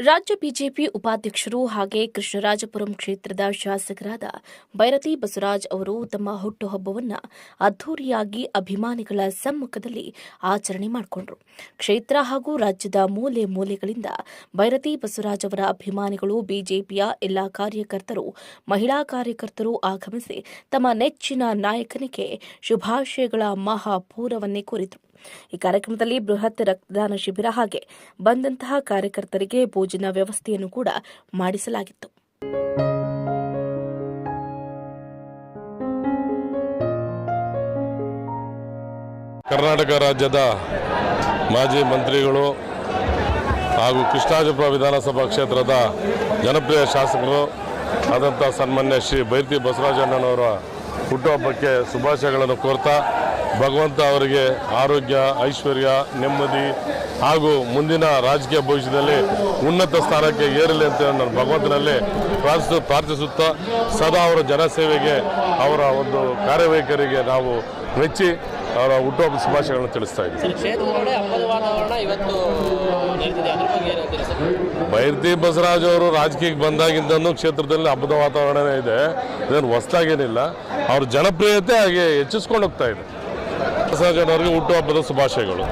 ರಾಜ್ಯ ಬಿಜೆಪಿ ಉಪಾಧ್ಯಕ್ಷರು ಹಾಗೆ ಕೃಷ್ಣರಾಜಪುರಂ ಕ್ಷೇತ್ರದ ಶಾಸಕರಾದ ಬೈರತಿ ಬಸವರಾಜ್ ಅವರು ತಮ್ಮ ಹುಟ್ಟುಹಬ್ಬವನ್ನು ಅದ್ದೂರಿಯಾಗಿ ಅಭಿಮಾನಿಗಳ ಸಮ್ಮುಖದಲ್ಲಿ ಆಚರಣೆ ಮಾಡಿಕೊಂಡರು. ಕ್ಷೇತ್ರ ಹಾಗೂ ರಾಜ್ಯದ ಮೂಲೆ ಮೂಲೆಗಳಿಂದ ಬೈರತಿ ಬಸವರಾಜ್ ಅವರ ಅಭಿಮಾನಿಗಳು ಬಿಜೆಪಿಯ ಎಲ್ಲಾ ಕಾರ್ಯಕರ್ತರು, ಮಹಿಳಾ ಕಾರ್ಯಕರ್ತರು ಆಗಮಿಸಿ ತಮ್ಮ ನೆಚ್ಚಿನ ನಾಯಕನಿಗೆ ಶುಭಾಶಯಗಳ ಮಹಾಪೂರವನ್ನೇ ಕೋರಿದರು. ಈ ಕಾರ್ಯಕ್ರಮದಲ್ಲಿ ಬೃಹತ್ ರಕ್ತದಾನ ಶಿಬಿರ ಹಾಗೆ ಬಂದಂತಹ ಕಾರ್ಯಕರ್ತರಿಗೆ ಭೋಜನ ವ್ಯವಸ್ಥೆಯನ್ನು ಕೂಡ ಮಾಡಿಸಲಾಗಿತ್ತು. ಕರ್ನಾಟಕ ರಾಜ್ಯದ ಮಾಜಿ ಮಂತ್ರಿಗಳು ಹಾಗೂ ಕೃಷ್ಣಾಜಪುರ ವಿಧಾನಸಭಾ ಕ್ಷೇತ್ರದ ಜನಪ್ರಿಯ ಶಾಸಕರು ಆದಂಥ ಸನ್ಮಾನ್ಯ ಶ್ರೀ ಬೈರ್ತಿ ಬಸವರಾಜಣ್ಣನವರ ಹುಟ್ಟುಹಬ್ಬಕ್ಕೆ ಶುಭಾಶಯಗಳನ್ನು ಕೋರ್ತಾ ಭಗವಂತ ಅವರಿಗೆ ಆರೋಗ್ಯ ಐಶ್ವರ್ಯ ನೆಮ್ಮದಿ ಹಾಗೂ ಮುಂದಿನ ರಾಜಕೀಯ ಭವಿಷ್ಯದಲ್ಲಿ ಉನ್ನತ ಸ್ಥಾನಕ್ಕೆ ಏರಲಿ ಅಂತ ನಾನು ಭಗವಂತನಲ್ಲಿ ಪ್ರಾರ್ಥಿಸು ಪ್ರಾರ್ಥಿಸುತ್ತಾ ಸದಾ ಅವರ ಜನಸೇವೆಗೆ ಅವರ ಒಂದು ಕಾರ್ಯವೈಖರಿಗೆ ನಾವು ಮೆಚ್ಚಿ ಅವರ ಹುಟ್ಟುಹಬ್ಬ ಶುಭಾಶಯಗಳನ್ನು ತಿಳಿಸ್ತಾ ಇದ್ದೀವಿ. ಬೈರ್ತಿ ಬಸವರಾಜ್ ಅವರು ರಾಜಕೀಯಕ್ಕೆ ಬಂದಾಗಿಂದನೂ ಕ್ಷೇತ್ರದಲ್ಲಿ ಹಬ್ಬದ ವಾತಾವರಣನೇ ಇದೆ. ಇದನ್ನು ಹೊಸದಾಗೇನಿಲ್ಲ. ಅವ್ರ ಜನಪ್ರಿಯತೆ ಹಾಗೆ ಹೆಚ್ಚಿಸ್ಕೊಂಡು ಹೋಗ್ತಾ ಇದೆ. ಅವರಿಗೆ ಹುಟ್ಟುಹಬ್ಬದ ಶುಭಾಶಯಗಳು.